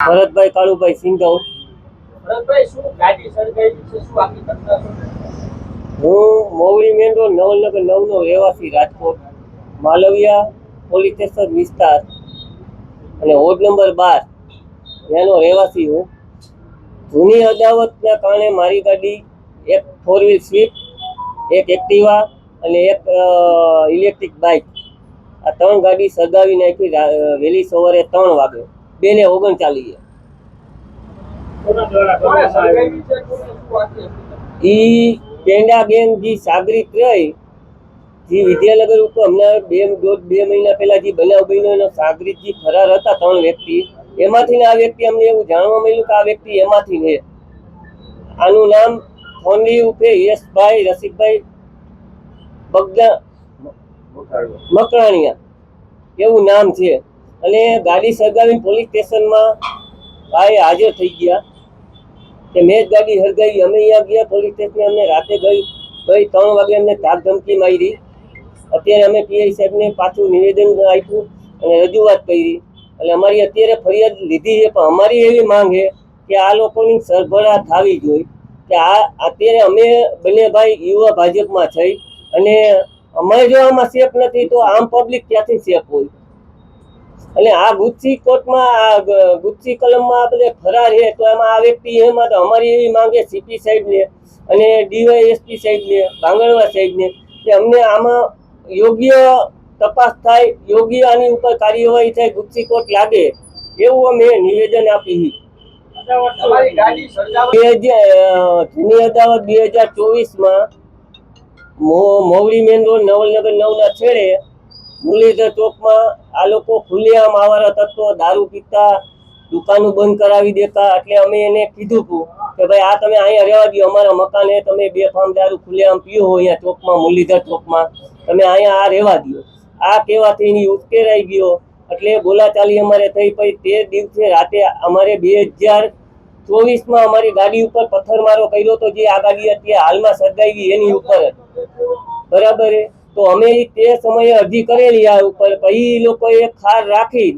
ભરતભાઈ કાળુભાઈ શું હું Movdi main road Navalnagar નવનો રહેવાસી રાજકોટ. માલવિયા પોલીસ સ્ટેશન વિસ્તાર. અને વોર્ડ નંબર બાર ત્યાંનો રહેવાસી હું. જૂની અદાવતના કારણે મારી ગાડી એક ફોર વ્હીલ સ્વીપ એક એક્ટિવા અને એક ઇલેક્ટ્રિક બાઇક આ ત્રણ ગાડી સગાવી નાખી વહેલી સવારે ત્રણ વાગે. બે ને ઓગણ હકીકત? ઈ પેંડા બેન જે સાગરિત રહી જે વિદ્યાનગર ઉપર હમણાં બે દોઢ બે મહિના પહેલા જે બનાવ બન્યો એનો સાગરિત જે ફરાર હતા ત્રણ વ્યક્તિ. એમાંથી આ વ્યક્તિ અમને એવું જાણવા મળ્યું કે આ વ્યક્તિ એમાંથી છે. આનું નામ ફોનલી ઉપે યશભાઈ રસિકભાઈ બગદા મકરાણીયા એવું નામ છે. અને ગાડી સળગાવી પોલીસ સ્ટેશનમાં ભાઈ હાજર થઈ ગયા કે મેં જ ગાડી સળગાવી. અમે અહીંયા ગયા, પોલીસ સ્ટેશન અમને રાતે ગઈ ભાઈ ત્રણ વાગે અમને તાક ધમકી મારી. અત્યારે અમે પીઆઈ સાહેબને પાછું નિવેદન આપ્યું અને રજૂઆત કરી. એટલે અમારી અત્યારે ફરિયાદ લીધી છે, પણ અમારી એવી માંગ છે કે આ લોકોની સરભરા થવી જોઈએ. કે આ, અત્યારે અમે બંને ભાઈ યુવા ભાજપમાં થઈ અને અમે જો આમાં સેફ નથી, તો આમ પબ્લિક ક્યાંથી સેફ હોય. અને આ ગુચ્છી કોર્ટમાં આ ગુચ્છી કલમમાં આ બધે ફરાર છે તો એમાં આ વ્યક્તિ એમાં તો અમારી એવી માંગે સીપી સાહેબને અને ડીવાયએસપી સાહેબને બાંગણવા સાહેબને કે અમને આમાં યોગ્ય તપાસ થાય યોગ્ય આની ઉપર કાર્યવાહી થાય ગુચ્છી કોર્ટ લાગે એવું અમે નિવેદન આપી તમારી બે હજાર જૂની અદાવત બે હજાર ચોવીસમાં મોવડી મેન રોડ નવલનગર નવના છેડે મુરલીધર ચોકમાં આ લોકો ખુલ્લેઆમ આવારા તત્વો, દારૂ પીતા, દુકાનો બંધ કરાવી દેતા, એટલે અમે એને કીધું હતું કે ભાઈ, આ તમે અહીંયા રહેવા દો અમારા મકાને તમે બે ફામ દારૂ ખુલ્લેઆમ પીઓ હો અહીંયા ચોકમાં, મુરલીધર ચોકમાં. તમે અહીંયા આ રહેવા દો આ કહેવાથી એની ઉશ્કેરાઈ ગયો. એટલે બોલાચાલી અમારે થઈ પછી તે દિવસે રાતે અમારે બે હજાર ચોવીસમાં અમારી ગાડી ઉપર પથ્થરમારો કર્યો તો જે આ ગાડી અત્યારે હાલમાં સર્જાઈ ગઈ એની ઉપર. બરાબર તો અમે તે સમયે અરજી કરેલી આ ઉપર. પછી ઈ લોકોએ ખાર રાખી,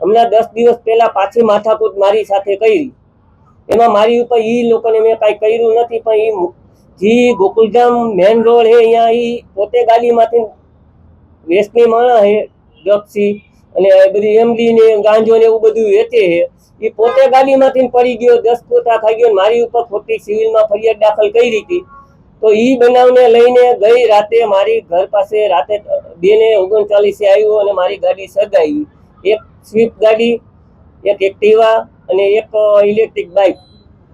હમણાં દસ દિવસ પહેલા પાછી માથાકૂટ મારી સાથે કરી. એમાં મારી ઉપર એ લોકોને મેં કાંઈ કર્યું નથી, પણ એ જે ગોકુલધામ મેન રોડ હે, અહીંયા એ પોતે ગાડીમાંથી વેસ્ટની માણસ હે ડ્રગ્સી અને બધી એમડી ને ગાંજો ને એવું બધું વેચે છે એ પોતે ગાડીમાંથી પડી ગયો, દસ પોતા ખાઈ ગયો મારી ઉપર ખોટી સિવિલમાં ફરિયાદ દાખલ કરી હતી. તો ઈ બનાવને લઈને ગઈ રાતે મારી ઘર પાસે રાતે બે ને ઓગણચાલીસે આવ્યું અને મારી ગાડી સગાવી એક સ્વિફ્ટ ગાડી, એક એક્ટિવા અને એક ઇલેક્ટ્રિક બાઇક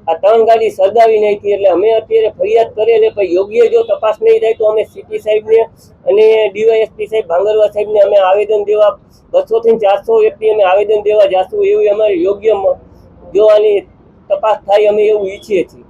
આ ત્રણ ગાડી સગાવી નાખી એટલે અમે અત્યારે ફરિયાદ કરેલી પણ યોગ્ય જો તપાસ નહીં થાય તો અમે સિટી સાહેબને અને ડીવાયએસપી સાહેબ ભાંગરવા સાહેબને અમે આવેદન દેવા, બસોથી ચારસો વ્યક્તિ અમે આવેદન દેવા જાશું એવું અમારે યોગ્ય જોવાની તપાસ થાય અમે એવું ઈચ્છીએ છીએ.